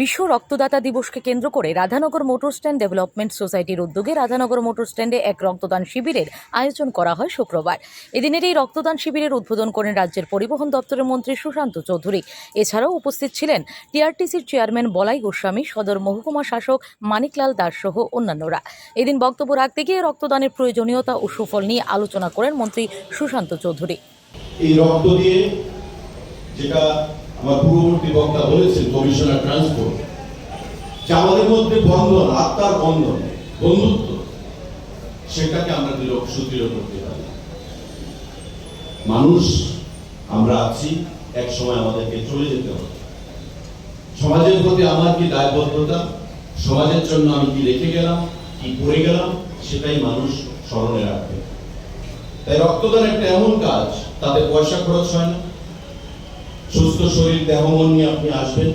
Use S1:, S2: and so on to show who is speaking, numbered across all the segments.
S1: বিশ্ব রক্তদাতা দিবসকে কেন্দ্র করে রাধানগর মোটর স্ট্যান্ড ডেভেলপমেন্ট সোসাইটির উদ্যোগে রাধানগর মোটর স্ট্যান্ডে এক রক্তদান শিবিরের আয়োজন করা হয় শুক্রবার। এদিনের এই রক্তদান শিবিরের উদ্বোধন করেন রাজ্যের পরিবহন দপ্তরের মন্ত্রী সুশান্ত চৌধুরী। এছাড়াও উপস্থিত ছিলেন টিআরটিসির চেয়ারম্যান বলাই গোস্বামী, সদর মহকুমা শাসক মানিকলাল দাস সহ অন্যান্যরা। এদিন বক্তব্য রাখতে গিয়ে রক্তদানের প্রয়োজনীয়তা ও সুফল নিয়ে আলোচনা করেন মন্ত্রী সুশান্ত চৌধুরী।
S2: এই রক্ত দিয়ে যেটা আমার পূর্ববর্তী বক্তা বলেছেন, কমিশনার ট্রান্সপোর্ট যে আমাদের মধ্যে বন্ধন, আত্মার বন্ধন, বন্ধুত্ব, সেটাকে আমরা দৃঢ় সুদৃঢ় করতে পারি। মানুষ, আমরা আছি, এক সময় আমাদেরকে চলে যেতে হবে। সমাজের প্রতি আমার কি দায়বদ্ধতা? সমাজের জন্য আমি কি রেখে গেলাম? কি করে গেলাম? সেটাই মানুষ স্মরণে রাখবে তাই রক্তদান একটা এমন কাজ, তাতে পয়সা খরচ হয় না। সুস্থ শরীর দেহ মন নিয়ে আপনি আসবেন।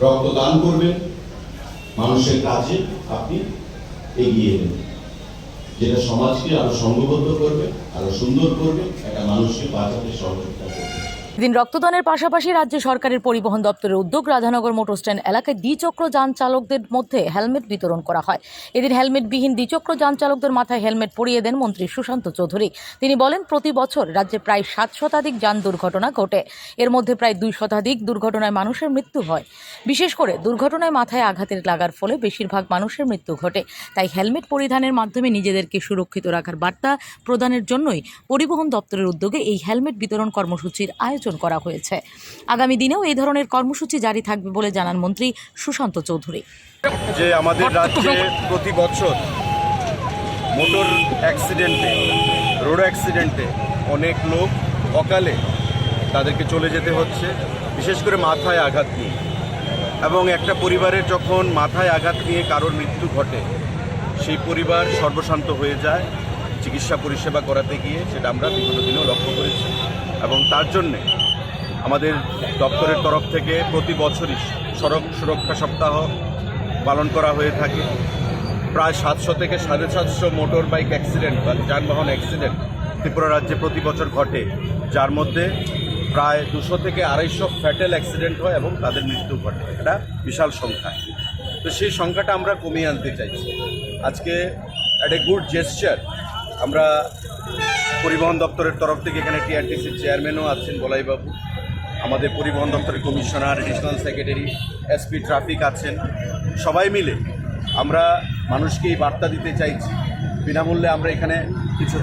S2: রক্ত দান করবেন। মানুষের কাজে আপনি এগিয়ে এলেন। যেটা সমাজকে আরও সংঘবদ্ধ করবে, আরও সুন্দর করবে, একটা মানুষকে বাঁচাতে সহযোগিতা করবে।
S1: এদিন রক্তদানের পাশাপাশি রাজ্য সরকারের পরিবহন দপ্তরের উদ্যোগ রাধানগর মোটর স্ট্যান্ড এলাকায় দ্বিচক্র যান চালকদের মধ্যে হেলমেট বিতরণ করা হয়। এদিন হেলমেটবিহীন দ্বিচক্র যান চালকদের মাথায় হেলমেট পরিয়ে দেন মন্ত্রী সুশান্ত চৌধুরী। তিনি বলেন, প্রতি বছর রাজ্যে প্রায় সাত শতাধিক যান দুর্ঘটনা ঘটে। এর মধ্যে প্রায় দুই শতাধিক দুর্ঘটনায় মানুষের মৃত্যু হয়। বিশেষ করে দুর্ঘটনায় মাথায় আঘাতের লাগার ফলে বেশিরভাগ মানুষের মৃত্যু ঘটে। তাই হেলমেট পরিধানের মাধ্যমে নিজেদেরকে সুরক্ষিত রাখার বার্তা প্রদানের জন্যই পরিবহন দপ্তরের উদ্যোগে এই হেলমেট বিতরণ কর্মসূচির আয়োজন করা হয়েছে। আগামী দিনেও এই ধরনের কর্মসূচি জারি থাকবে বলে জানান মন্ত্রী সুশান্ত চৌধুরী।
S3: যে আমাদের রাজ্যে প্রতি বছর মোটর অ্যাক্সিডেন্টে রোড অ্যাক্সিডেন্টে অনেক লোক অকালে তাদেরকে চলে যেতে হচ্ছে বিশেষ করে মাথায় আঘাত নিয়ে। এবং একটা পরিবারের যখন মাথায় আঘাত নিয়ে কারোর মৃত্যু ঘটে সেই পরিবার সর্বশান্ত হয়ে যায় চিকিৎসা পরিষেবা করাতে গিয়ে সেটা আমরা বিগত দিনেও লক্ষ্য করেছি। এবং তার জন্যে আমাদের দপ্তরের তরফ থেকে প্রতি বছরই সড়ক সুরক্ষা সপ্তাহ পালন করা হয়ে থাকে। প্রায় সাতশো থেকে সাড়ে সাতশো মোটর বাইক অ্যাক্সিডেন্ট বা যানবাহন অ্যাক্সিডেন্ট ত্রিপুরা রাজ্যে প্রতি বছর ঘটে, যার মধ্যে প্রায় দুশো থেকে আড়াইশো ফ্যাটেল অ্যাক্সিডেন্ট হয় এবং তাদের মৃত্যু ঘটে। এটা বিশাল সংখ্যা। তো সেই সংখ্যাটা আমরা কমিয়ে আনতে চাইছি। আজকে একটা গুড জেস্টার আমরা পরিবহন দপ্তরের তরফ থেকে এখানে টিআরটিসির চেয়ারম্যানও আছেন বলাইবাবু। আমাদের পরিবহন দপ্তরের commissioner additional secretary, SP traffic আছেন। সবাই মিলে আমরা মানুষকে এই বার্তা দিতে চাইছি। বিনামূল্যে আমরা এখানে কিছু